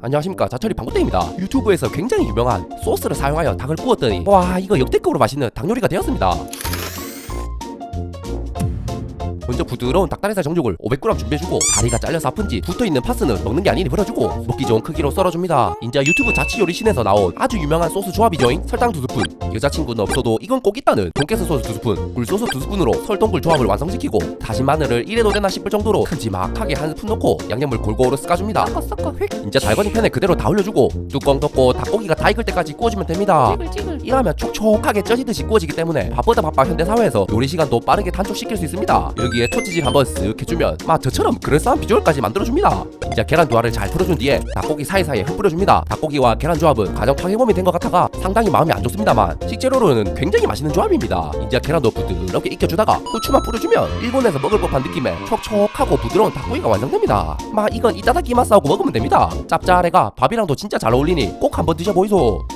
안녕하십니까. 자철이 방구땡입니다. 유튜브에서 굉장히 유명한 소스를 사용하여 닭을 구웠더니 와 이거 역대급으로 맛있는 닭 요리가 되었습니다 먼저 부드러운 닭다리살 정육을 500g 준비해주고 다리가 잘려서 아픈지 붙어있는 파스는 먹는 게 아니니 버려주고 먹기 좋은 크기로 썰어줍니다. 인자 유튜브 자취 요리신에서 나온 아주 유명한 소스 조합이죠잉? 설탕 2스푼. 여자친구는 없어도 이건 꼭 있다는 돈가스 소스 2스푼. 굴소스 2스푼으로 설동굴 조합을 완성시키고 다진 마늘을 이래도 되나 싶을 정도로 큼지막하게 한 스푼 넣고 양념을 골고루 섞어줍니다. 섞어 섞어 휙. 이제 달궈진 팬에 그대로 다 올려주고 뚜껑 덮고 닭고기가 다 익을 때까지 구워주면 됩니다. 이러면 촉촉하게 쪄지듯이 구워지기 때문에 바쁘다 바빠 현대사회에서 요리 시간도 빠르게 단축시킬 수 있습니다. 여기 에 초치즈 한번 쓱 해주면 막 저처럼 그럴싸한 비주얼까지 만들어줍니다. 이제 계란 두 알을 잘 풀어준 뒤에 닭고기 사이사이에 흙 뿌려줍니다. 닭고기와 계란 조합은 가정 파괴범이 된 것 같아가 상당히 마음이 안 좋습니다만 식재료로는 굉장히 맛있는 조합입니다. 이제 계란도 부드럽게 익혀주다가 후추만 뿌려주면 일본에서 먹을 법한 느낌의 촉촉하고 부드러운 닭고기가 완성됩니다. 막 이건 이따다키 맛싸고 먹으면 됩니다. 짭짤해가 밥이랑도 진짜 잘 어울리니 꼭 한번 드셔보이소